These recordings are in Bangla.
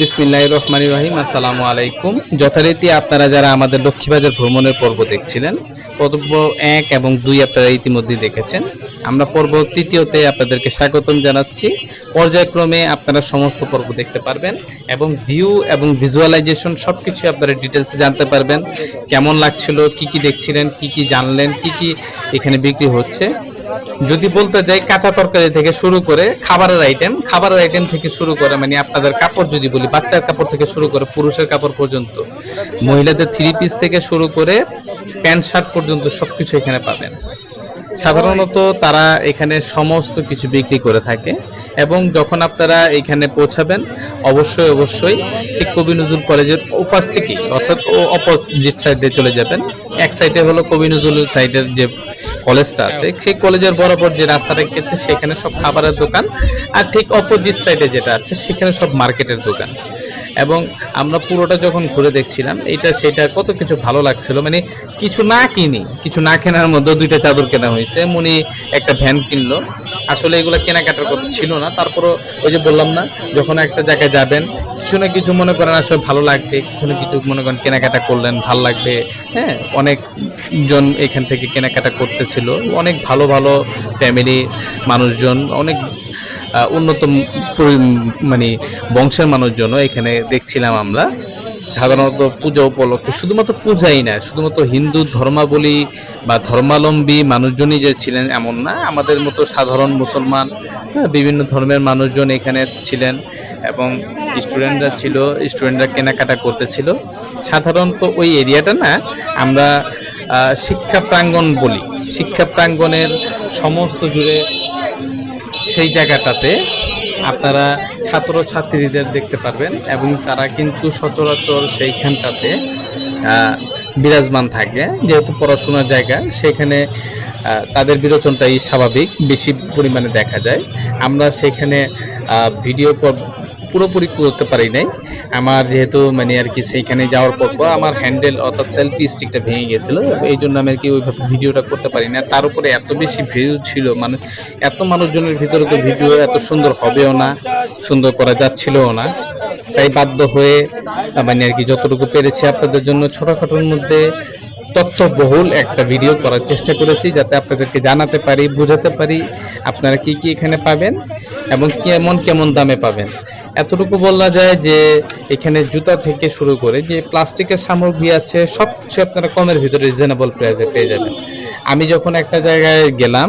বিসমিল্লাহ রহমান রহিম, আসসালামু আলাইকুম। যথারীতি আপনারা যারা আমাদের লক্ষ্মীবাজার ভ্রমণের পর্ব দেখছিলেন, পর্ব এক এবং দুই আপনারা ইতিমধ্যে দেখেছেন। আমরা পর্ব তৃতীয়তে আপনাদেরকে স্বাগতম জানাচ্ছি। পর্যায়ক্রমে আপনারা সমস্ত পর্ব দেখতে পারবেন এবং ভিউ এবং ভিজুয়ালাইজেশন সব কিছু আপনারা ডিটেলসে জানতে পারবেন। কেমন লাগছিল, কি কি দেখছিলেন, কি কি জানলেন, কি কি এখানে বিক্রি হচ্ছে। যদি বলতে যাই কাঁচা তরকারি থেকে শুরু করে খাবারের আইটেম খাবারের আইটেম থেকে শুরু করে মানে আপনাদের কাপড় যদি বলি, বাচ্চার কাপড় থেকে শুরু করে পুরুষের কাপড় পর্যন্ত, মহিলাদের থ্রি পিস থেকে শুরু করে প্যান্ট শার্ট পর্যন্ত সবকিছু এখানে পাবেন। সাধারণত তারা এখানে সমস্ত কিছু বিক্রি করে থাকে এবং যখন আপনারা এখানে পৌঁছাবেন, অবশ্যই অবশ্যই ঠিক কবি নজরুল কলেজের উপাস থেকেই, অর্থাৎ অপোজিট সাইডে চলে যাবেন। এক সাইডে হলো কবি নজরুল সাইডের যে কলেজটা আছে। সেই কলেজের বরাবর যে রাস্তাটা গেছে সেখানে সব খাবারের দোকান। আর ঠিক অপোজিট সাইডে যেটা আছে, সেখানে সব মার্কেটের দোকান। এবং আমরা পুরোটা যখন ঘুরে দেখছিলাম, এটা সেটা কত কিছু ভালো লাগছিল। মানে কিছু না কিনি, কিছু না কেনার মধ্যে দুইটা চাদর কেনা হয়েছে। মুনি একটা ভ্যান কিনলো। আসলে এগুলো কেনাকাটার কথা ছিল না। তারপরও ওই যে বললাম না, যখন একটা জায়গায় যাবেন, কিছু না কিছু মনে করেন আসলে ভালো লাগবে, কিছু না কিছু মনে করেন কেনাকাটা করলেন, ভালো লাগবে। হ্যাঁ অনেক জন এখান থেকে কেনাকাটা করতেছিল। অনেক ভালো ভালো ফ্যামিলি মানুষজন, অনেক উন্নত মানে বংশের মানুষজনও এখানে দেখছিলাম আমরা। সাধারণত পূজা উপলক্ষে শুধুমাত্র পূজাই না শুধুমাত্র হিন্দু ধর্মাবলী বা ধর্মাবলম্বী মানুষজনই যে ছিলেন এমন না আমাদের মতো সাধারণ মুসলমান হ্যাঁ, বিভিন্ন ধর্মের মানুষজন এখানে ছিলেন এবং স্টুডেন্টরা ছিল স্টুডেন্টরা কেনাকাটা করতেছিল। সাধারণত ওই এরিয়াটা না আমরা শিক্ষা প্রাঙ্গণ বলি। শিক্ষা প্রাঙ্গণের সমস্ত জুড়ে সেই জায়গাটাতে আপনারা ছাত্র ছাত্রীদের দেখতে পারবেন এবং তারা কিন্তু সচরাচর সেইখানটাতে বিরাজমান থাকে। যেহেতু পড়াশোনার জায়গা, সেখানে তাদের বিরোচনটাই স্বাভাবিক, বেশি পরিমাণে দেখা যায়। আমরা সেখানে ভিডিও পুরোপুরি করতে পারি নাই। আমার যেহেতু মানে আর কি সেইখানে যাওয়ার পর পর আমার হ্যান্ডেল অর্থাৎ সেলফি স্টিকটা ভেঙে গেছিল। এই জন্য আমি আর কি ওইভাবে ভিডিওটা করতে পারি না তার উপরে এত বেশি ভিউ ছিল মানে এত মানুষজনের ভিতরে তো ভিডিও এত সুন্দর হবেও না, সুন্দর করা যাচ্ছিলও না। তাই বাধ্য হয়ে মানে আর কি যতটুকু পেরেছি আপনাদের জন্য ছোটোখাটোর মধ্যে তথ্যবহুল একটা ভিডিও করার চেষ্টা করেছি, যাতে আপনাদেরকে জানাতে পারি, বোঝাতে পারি আপনারা কি কি এখানে পাবেন এবং কেমন কেমন দামে পাবেন। এতটুকু বলা যায় যে এখানে জুতা থেকে শুরু করে যে প্লাস্টিকের সামগ্রী আছে সব কিছু আপনারা কমের ভিতরে রিজনেবল প্রাইসে পেয়ে যাবেন। আমি যখন একটা জায়গায় গেলাম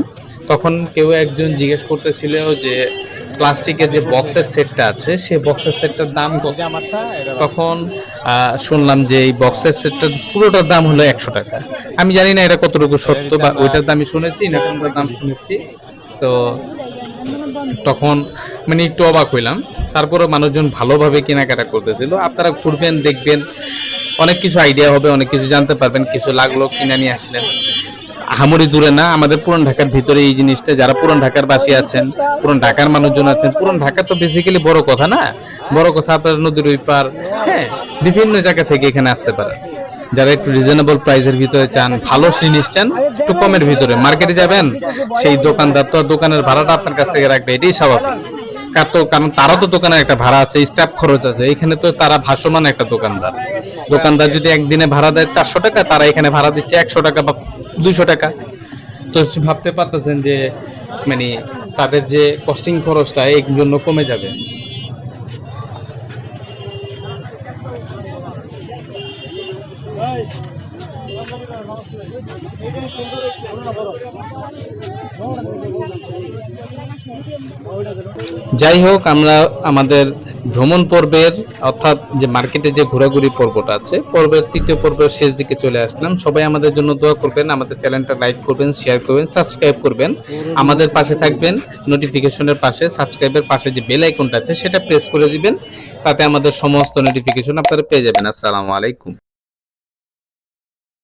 তখন কেউ একজন জিজ্ঞেস করতেছিল যে প্লাস্টিকের যে বক্সের সেটটা আছে সেই বক্সের সেটটার দাম কত? তখন শুনলাম যে এই বক্সের সেটটার পুরোটার দাম হলো একশো টাকা। আমি জানি না এটা কতটুকু সত্য বা ওইটার দাম আমি শুনেছি না কোনটার দাম শুনেছি। তো তখন মানে একটু অবাক হইলাম। তারপরে মানুষজন ভালোভাবে কেনাকাটা করতেছিল। আপনারা ঘুরবেন, দেখবেন, অনেক কিছু আইডিয়া হবে, অনেক কিছু জানতে পারবেন, কিছু লাগল কিনে নিয়ে আসলেন। আহামরি দূরে না, আমাদের পুরান ঢাকার ভিতরে এই জিনিসটা, যারা পুরান ঢাকার বাসী আছেন, পুরান ঢাকার মানুষজন আছেন, পুরান ঢাকা তো বেসিক্যালি বড় কথা না? বড় কথা আপনার নদীর ওই পার হ্যাঁ বিভিন্ন জায়গা থেকে এখানে আসতে পারেন। যারা একটু রিজনেবল প্রাইসের ভিতরে চান, ভালো জিনিস চান, একটু কমের ভিতরে। মার্কেটে যাবেন, সেই দোকানদার তো দোকানের ভাড়াটা আপনার কাছ থেকে রাখবে, এটাই স্বাভাবিক। তো, কারণ তারও তো দোকানের একটা ভাড়া আছে স্টাফ খরচ আছে। এখানে তো তারা ভাসমান একটা দোকানদার। দোকানদার যদি একদিনে ভাড়া দেয় চারশো টাকা, তারা এখানে ভাড়া দিচ্ছে একশো টাকা বা দুইশো টাকা। তো ভাবতে পারতেছেন যে মানে তাদের যে কস্টিং খরচটা এই জন্য কমে যাবে। যাই হোক, আমরা আমাদের ভ্রমণ পর্বের, অর্থাৎ যে মার্কেটে যে ঘোরাঘুরি পর্বটা আছে, পর্বের তৃতীয় পর্বের শেষ দিকে চলে আসলাম। সবাই আমাদের জন্য দোয়া করবেন, আমাদের চ্যানেলটা লাইক করবেন, শেয়ার করবেন, সাবস্ক্রাইব করবেন। আমাদের পাশে থাকবেন নোটিফিকেশনের পাশে, সাবস্ক্রাইবের পাশে যে বেল আইকনটা আছে, সেটা প্রেস করে দিবেন, তাতে আমাদের সমস্ত নোটিফিকেশন আপনারা পেয়ে যাবেন। আসসালামু আলাইকুম।